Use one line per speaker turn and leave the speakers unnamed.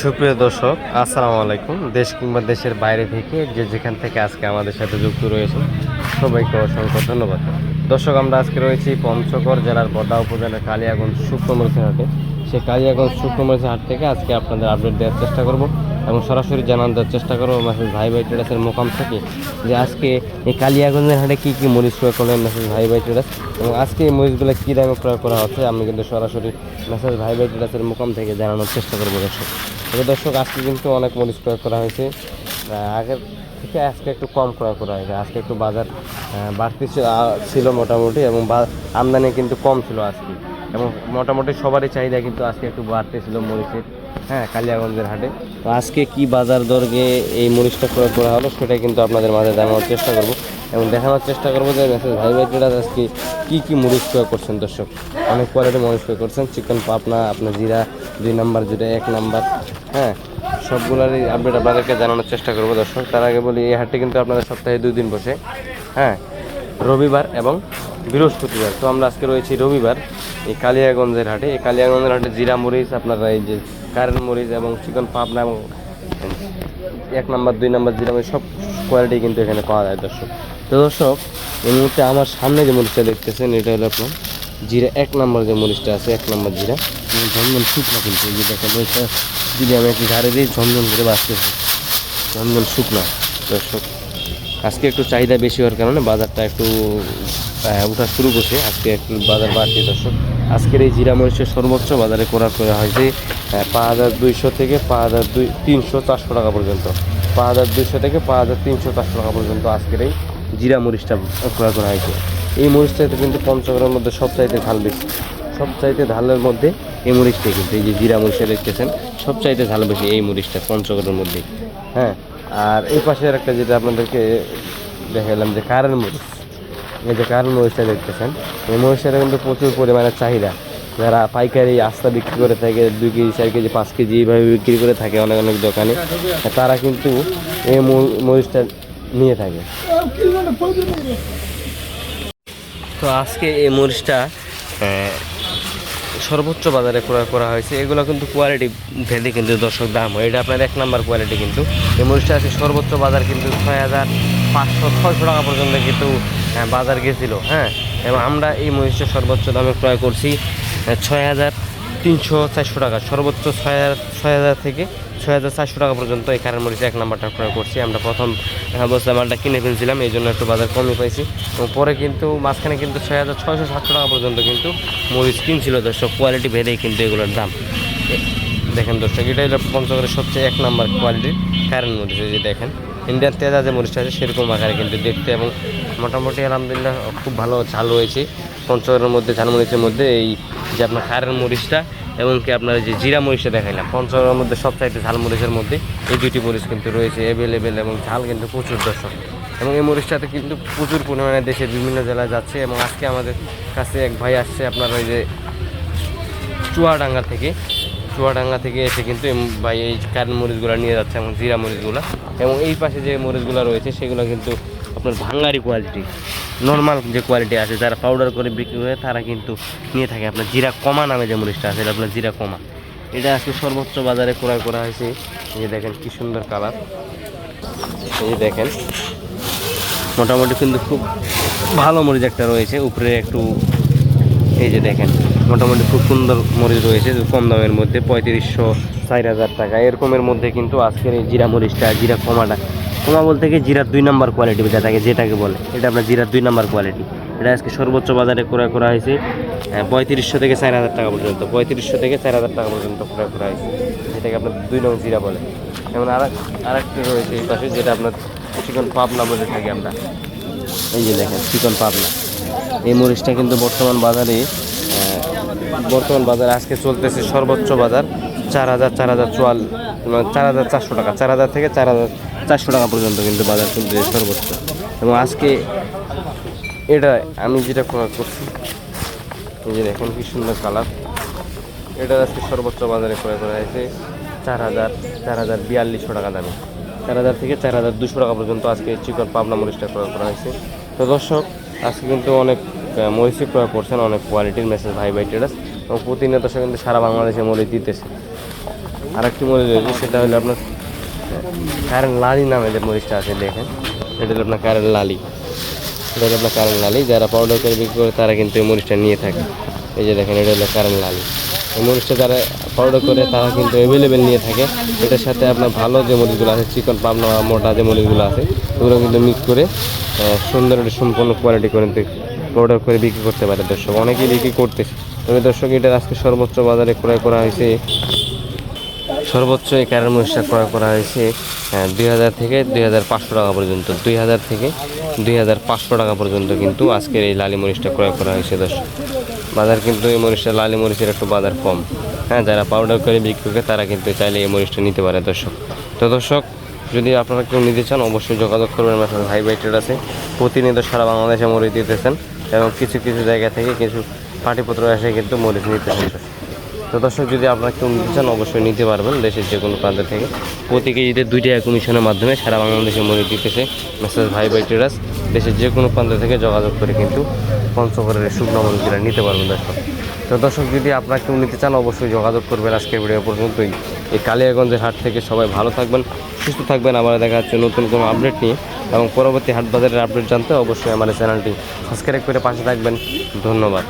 সুপ্রিয় দর্শক, আসসালামু আলাইকুম। দেশ কিংবা দেশের বাইরে থেকে যে যেখান থেকে আজকে আমাদের সাথে যুক্ত রয়েছে সবাইকে অসংখ্য ধন্যবাদ। দর্শক, আমরা আজকে রয়েছি পঞ্চগড় জেলার বদা উপজেলার কালিয়াগঞ্জ শুক্রমরিচের হাটে। সেই কালিয়াগঞ্জ শুক্রমরিচের হাট থেকে আজকে আপনাদের আপডেট দেওয়ার চেষ্টা করব এবং সরাসরি জানান দেওয়ার চেষ্টা করব মেসেজ ভাই ভাই ট্রেডার্সের মোকাম থেকে যে আজকে এই কালিয়াগঞ্জের হাটে কী কী মরিচ ক্রয় করলেন মেসেজ ভাই ভাই ট্রেডার্স এবং আজকে এই মরিচগুলো কী দামে ক্রয় করা হচ্ছে, আমি কিন্তু সরাসরি মেসেজ ভাই ভাই ট্রেডার্সের মোকাম থেকে জানানোর চেষ্টা করব দর্শক। তবে দর্শক, আজকে কিন্তু অনেক মরিচ ক্রয় করা হয়েছে। আগের থেকে আজকে একটু কম ক্রয় করা হয়েছে। আজকে একটু বাজার বাড়তি ছিল মোটামুটি এবং আমদানি কিন্তু কম ছিল আজকে। এবং মোটামুটি সবারই চাহিদা কিন্তু আজকে একটু বাড়তে ছিল মরিচের হ্যাঁ কালিয়াগঞ্জের হাটে। তো আজকে কি বাজার দরগে এই মরিচটা ক্রয় করা হলো সেটা কিন্তু আপনাদের মাঝে জানানোর চেষ্টা করব। এবং দেখানোর চেষ্টা করব যে মেসেজ ভাই ভাই আজকে কী কী মরিচ ক্রয় করছেন, দর্শক? অনেক কোয়ালিটি মরিচ ক্রয় করছেন। চিকেন পাপনা আপনার জিরা, দুই নাম্বার জিরা, এক নাম্বার। হ্যাঁ সবগুলোরই আপডেট আপনাদেরকে জানানোর চেষ্টা করব, দর্শক। তার আগে বলি, এই হাটটি কিন্তু আপনাদের সপ্তাহে দুই দিন বসে। হ্যাঁ রবিবার এবং বৃহস্পতিবার। তো আমরা আজকে রয়েছি রবিবার, এই কালিয়াগঞ্জের হাটে। এই কালিয়াগঞ্জের হাটে জিরা মরিচ আপনারা এই যে কারেন্ট মরিচ এবং চিকেন পাবনা এবং এক নাম্বার, দুই নাম্বার জিরা মরিচ সব কোয়ালিটি কিন্তু এখানে পাওয়া যায়, দর্শক। তো দর্শক, এই মুহূর্তে আমার সামনে যে মরিচটা দেখতেছেন, এটা হলো আপনার জিরা, এক নম্বর যে মরিচটা আছে, এক নম্বর জিরা। ঝনঝন শুকনো কিন্তু, এই যে দেখেন মরিচটা যদি আমি একটু ঝাড়ে দিই, ঝনঝন করে বাঁচতেছে ঝনঝন শুকনা, দর্শক। আজকে একটু চাহিদা বেশি হওয়ার কারণে বাজারটা একটু ওঠা শুরু করছে। আজকে একটু বাজার বাড়ছে, দর্শক। আজকের এই জিরা মরিচের সর্বোচ্চ বাজারে করার করা করা হয়েছে পাঁচ হাজার দুইশো থেকে পাঁচ হাজার দুই, তিনশো, চারশো টাকা পর্যন্ত। পাঁচ হাজার দুইশো থেকে পাঁচ হাজার তিনশো চারশো টাকা পর্যন্ত আজকের এই জিরা মরিচটা ক্রয় করা হয়েছে। এই মরিচটাতে কিন্তু পঞ্চগড়ের মধ্যে সবচাইতে ঝাল বেশি। সবচাইতে ঝালের মধ্যে এই মরিচটা কিন্তু, এই যে জিরা মরিচটা দেখতেছেন, সবচাইতে ঝাল বেশি এই মরিচটা পঞ্চগড়ের মধ্যে। হ্যাঁ আর এই পাশে আর একটা যেটা আপনাদেরকে দেখালাম যে কারেন্ট মরিচ। এই যে কারেন্ট মরিচটা দেখতেছেন, এই মরিচটা কিন্তু প্রচুর পরিমাণে চাহিদা। যারা পাইকারি আস্তা বিক্রি করে থাকে, দুই কেজি, চার কেজি, পাঁচ কেজি এইভাবে বিক্রি করে থাকে অনেক অনেক দোকানে। তারা কিন্তু এই মরিচটা নিয়ে থাকে। তো আজকে এই মরিচটা সর্বোচ্চ বাজারে ক্রয় করা হয়েছে। এগুলো কিন্তু কোয়ালিটি ভেদে কিন্তু দর্শক দাম হয়। এটা আপনার এক নাম্বার কোয়ালিটি কিন্তু। এই মরিচটা আছে সর্বোচ্চ বাজার কিন্তু ছয় হাজার পাঁচশো, ছয়শো টাকা পর্যন্ত কিন্তু বাজার গেছিল হ্যাঁ? এবং আমরা এই মরিচটা সর্বোচ্চ দামে ক্রয় করছি। ছয় হাজার তিনশো চারশো টাকা। সর্বোচ্চ ছয় হাজার ছয় হাজার থেকে ছয় হাজার চারশো টাকা পর্যন্ত এই কারেন্ট মরিচ এক নাম্বারটা ক্রয় করছি। আমরা প্রথম অবস্থায় মালটা কিনে ফেলছিলাম, এই জন্য একটু বাজার কমই পাইছি। এবং পরে কিন্তু, মাঝখানে কিন্তু ছয় হাজার ছয়শো সাতশো টাকা পর্যন্ত কিন্তু মরিচ কিনছিল। দর্শক কোয়ালিটি ভেদেই কিন্তু এগুলোর দাম। দেখেন দর্শক, এটা হলো পঞ্চগড়ের সবচেয়ে এক নাম্বার কোয়ালিটির কারেন্ট মরিচ। যে দেখেন ইন্ডিয়ান তেজা যে মরিচটা আছে, সেরকম আকারে কিন্তু দেখতে এবং মোটামুটি আলহামদুলিল্লাহ খুব ভালো ঝাল রয়েছে। পঞ্চগড়ের মধ্যে ঝাল মরিচের মধ্যে এই যে আপনার কারেন্ট মরিচটা এবং কি আপনার যে জিরা মরিচটা দেখাইলাম পঞ্চগড়ের মধ্যে সবচাইতে ঝাল মরিচের মধ্যে এই দুটি মরিচ কিন্তু রয়েছে অ্যাভেলেবেল এবং ঝাল কিন্তু প্রচুর দর্শক। এবং এই মরিচটাতে কিন্তু প্রচুর পরিমাণে দেশের বিভিন্ন জেলায় যাচ্ছে এবং আজকে আমাদের কাছে এক ভাই আসছে আপনার ওই যে চুয়াডাঙ্গা থেকে। চুয়াডাঙ্গা থেকে এসে কিন্তু ভাই এই কারেন্ট মরিচগুলো নিয়ে যাচ্ছে এবং জিরা মরিচগুলো। এবং এই পাশে যে মরিচগুলো রয়েছে সেগুলো কিন্তু আপনার ভাঙ্গারি কোয়ালিটি নর্মাল যে কোয়ালিটি আছে, যারা পাউডার করে বিক্রি করে, তারা কিন্তু নিয়ে থাকে আপনার জিরা কমা নামে যে মরিচটা আছে, এটা আপনার জিরা কমা। এটা আজকে সর্বোচ্চ বাজারে ক্রয় করা হয়েছে। এই দেখেন কি সুন্দর কালার এই দেখেন। মোটামুটি কিন্তু খুব ভালো মরিচ একটা রয়েছে। উপরে একটু এই যে দেখেন, মোটামুটি খুব সুন্দর মরিচ রয়েছে কম দামের মধ্যে, পঁয়ত্রিশশো, চার হাজার টাকা। এরকমের মধ্যে কিন্তু আজকের এই জিরা মরিচটা, জিরা কমাটা কমা বলতে কি জিরার দুই নাম্বার কোয়ালিটি যেটাকে যেটাকে বলে, এটা আপনার জিরার দুই নাম্বার কোয়ালিটি এটা আজকে সর্বোচ্চ বাজারে ক্রয় করা হয়েছে পঁয়ত্রিশশো থেকে চার হাজার টাকা পর্যন্ত, পঁয়ত্রিশশো থেকে চার হাজার টাকা পর্যন্ত ক্রয় করা হয়েছে। যেটাকে আপনার দুই নং জিরা বলে। এবং আর আরেকটি রয়েছে এই পাশে, যেটা আপনার চিকন পাবনা বলে থাকি আমরা। এই যে দেখেন, চিকন পাবনা। এই মরিচটা কিন্তু বর্তমান বাজারে বর্তমান বাজারে আজকে চলতেছে সর্বোচ্চ বাজার চার হাজার চার হাজার চুয়াল মানে চার হাজার চারশো টাকা, চার হাজার থেকে চার হাজার চারশো টাকা পর্যন্ত কিন্তু বাজার চলতেছে সর্বোচ্চ। এবং আজকে এটা আমি যেটা করছি, এই যে দেখেন কি সুন্দর কালার। এটা আজকে সর্বোচ্চ বাজারে ক্রয় করা হয়েছে চার হাজার চার হাজার বিয়াল্লিশশো টাকা দামে। চার হাজার থেকে চার হাজার দুশো টাকা পর্যন্ত আজকে চিকন পাবনা মরিচটা ক্রয় করা হয়েছে। তো দর্শক, আজকে কিন্তু অনেক মরিচই ক্রয় করছেন, অনেক কোয়ালিটির মেসেজ ভাই ভাই ট্রেডার্স এবং প্রতিনিয়ত কিন্তু সারা বাংলাদেশে মরিচ দিতেছে। আর একটি মরিচ রয়েছে, সেটা হলো আপনার কারেন্ট লালি নামে যে মরিচটা আছে, দেখেন। এটা হলো আপনার কারেন্ট লালি। এটা হলো আপনার কারেন্ট লালি। যারা পাউডার করে বিক্রি করে, তারা কিন্তু এই মরিচটা নিয়ে থাকে। এই যে দেখেন, এটা হলো কারেন্ট লালি। এই মরিচটা যারা পাউডার করে, তারা কিন্তু অ্যাভেলেবেল নিয়ে থাকে। এটার সাথে আপনার ভালো যে মরিচগুলো আছে, চিকন পাবনা মোটা যে মরিচগুলো আছে, ওগুলো কিন্তু মিক্স করে সুন্দর একটা সম্পূর্ণ কোয়ালিটি করে পাউডার করে বিক্রি করতে পারে দর্শক। অনেকেই বিক্রি করতেছে। তবে দর্শক, এটার আজকে সর্বোচ্চ বাজারে ক্রয় করা হয়েছে সর্বোচ্চ এই ক্যারের মহিষটা ক্রয় করা হয়েছে দুই হাজার থেকে দুই হাজার পাঁচশো টাকা পর্যন্ত, দুই হাজার থেকে দুই হাজার পাঁচশো টাকা পর্যন্ত কিন্তু আজকের এই লালি মরিচটা ক্রয় করা হয়েছে, দর্শক। বাজার কিন্তু এই মরিচটা, লালি মরিচের একটু বাজার কম। হ্যাঁ যারা পাউডার করে বিক্রি করে, তারা কিন্তু চাইলে এই মরিচটা নিতে পারে, দর্শক। তো দর্শক, যদি আপনারা কেউ নিতে চান, অবশ্যই যোগাযোগ করবেন, আমার সাথে ভাই বাইটের আছে। প্রতিনিয়ত সারা বাংলাদেশে মরিচ দিতেছেন এবং কিছু কিছু জায়গা থেকে কিছু পাটিপত্র এসে কিন্তু মরিচ নিতেছেন তো দর্শক, যদি আপনারা নিতে চান, অবশ্যই নিতে পারবেন দেশের যে কোনো প্রান্ত থেকে। প্রতি কেজিতে দুই টাকা কমিশনের মাধ্যমে সারা বাংলাদেশে মরিচ দিতেছে মেসেজ ভাই বাই টেরাস দেশের যে কোনো প্রান্ত থেকে যোগাযোগ করে কিন্তু পঞ্চগড়ের শুকনো মরিচগুলো নিতে পারবেন দর্শক। তো দর্শক, যদি আপনারা কেউ নিতে চান, অবশ্যই যোগাযোগ করবেন আজকের ভিডিও পর্যন্তই। এই কালিয়াগঞ্জের হাট থেকে সবাই ভালো থাকবেন, সুস্থ থাকবেন। আবার দেখা যাচ্ছে নতুন কোনো আপডেট নিয়ে। এবং পরবর্তী হাট বাজারের আপডেট জানতে অবশ্যই আমার চ্যানেলটি সাবস্ক্রাইব করে পাশে থাকবেন। ধন্যবাদ।